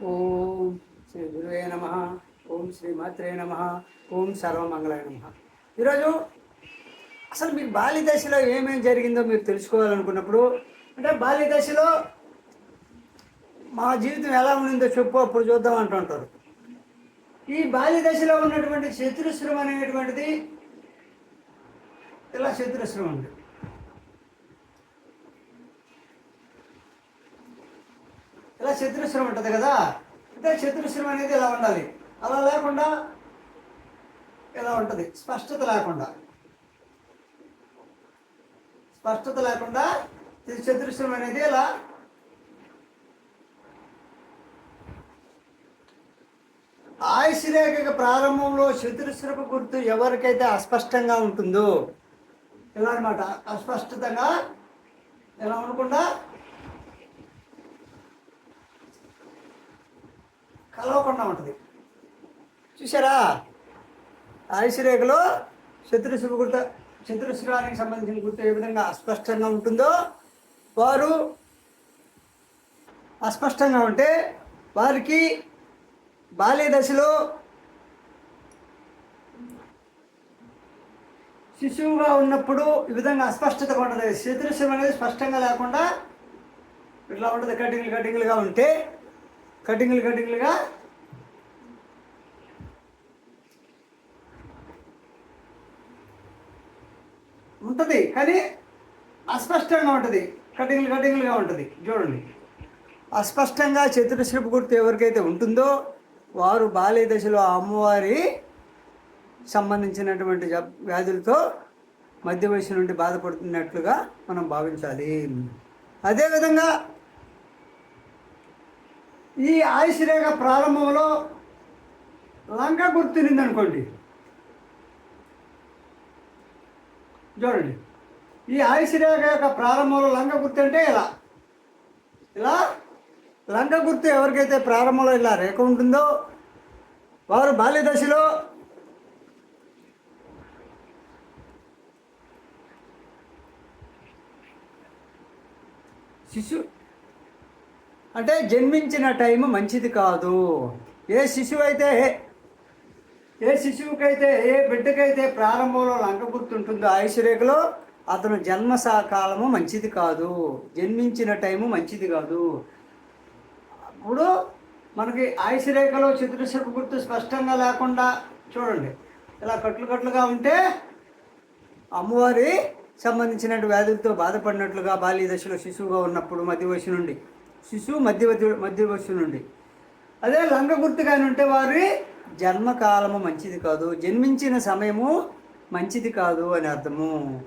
ఓం శ్రీ గురువే నమ ఓం శ్రీ మాత్రే నమ ఓం సర్వమంగళాయ నమ. ఈరోజు అసలు మీకు బాల్య దశలో ఏమేమి జరిగిందో మీరు తెలుసుకోవాలనుకున్నప్పుడు అంటే బాల్య దశలో మా జీవితం ఎలా ఉండిందో చెప్పు అప్పుడు చూద్దాం అంటుంటారు ఈ బాల్య దశలో ఉన్నటువంటి చతురస్రం అనేటువంటిది ఇలా చతురస్రం ఉంది ఇలా చతురస్రం ఉంటుంది కదా? అంటే చతురస్రం అనేది ఇలా ఉండాలి? అలా లేకుండా ఇలా ఉంటుంది? స్పష్టత లేకుండా. స్పష్టత లేకుండా ఇది చతురస్రం అనేది ఇలా ఆయుష్ ప్రారంభంలో చతురస్రపు గుర్తు ఎవరికైతే అస్పష్టంగా ఉంటుందో ఇలా అనమాట అస్పష్టతంగా ఎలా ఉండకుండా కలవకుండా ఉంటుంది. చూసారా ఆయుషరేఖలో శత్రుశుభ గుర్త చతురస్రానికి సంబంధించిన గుర్తు ఏ విధంగా అస్పష్టంగా ఉంటుందో వారు అస్పష్టంగా ఉంటే వారికి బాల్య దశలో శిశువుగా ఉన్నప్పుడు ఈ విధంగా అస్పష్టతగా ఉండదు. చతురస్రం అనేది స్పష్టంగా లేకుండా ఇట్లా ఉంటుంది. కటింగ్లు కటింగ్లుగా ఉంటే కటింగ్లు కటింగ్లుగా. ఉంటుంది కానీ అస్పష్టంగా ఉంటుంది. కటింగ్లు కటింగ్లుగా ఉంటుంది. చూడండి. అస్పష్టంగా చతురస్రపు గుర్తు ఎవరికైతే ఉంటుందో వారు బాల్య దశలో ఆ అమ్మవారి సంబంధించినటువంటి వ్యాధులతో మధ్య వయసు నుండి బాధపడుతున్నట్లుగా మనం భావించాలి. అదేవిధంగా ఈ ఆయుష్ రేఖ ప్రారంభంలో లంక గుర్తునిందనుకోండి. చూడండి. ఈ ఆయుష్ రేఖ యొక్క ప్రారంభంలో లంక గుర్తు అంటే ఇలా. ఇలా లంక గుర్తు ఎవరికైతే ప్రారంభంలో ఇలా రేఖ ఉంటుందో వారు బాల్య దశలో శిశు అంటే జన్మించిన టైం మంచిది కాదు. ఏ శిశువు అయితే ఏ శిశువుకైతే ఏ బిడ్డకైతే ప్రారంభంలో లంక గుర్తుంటుందో ఆయుష్ అతను జన్మ కాలము మంచిది కాదు. జన్మించిన టైము మంచిది కాదు. అప్పుడు మనకి ఆయుష్ రేఖలో చతురస్రపు గుర్తు స్పష్టంగా లేకుండా చూడండి. ఇలా కట్లు కట్లుగా ఉంటే అమ్మవారి సంబంధించినటువంటి వ్యాధులతో బాధపడినట్లుగా బాల్య దశలో శిశువుగా ఉన్నప్పుడు మధ్య వయసు నుండి శిశువు మధ్యవర్తి మధ్య వయసు నుండి. అదే లంగ గుర్తుగాని ఉంటే వారి జన్మకాలము మంచిది కాదు. జన్మించిన సమయము మంచిది కాదు అని అర్థము.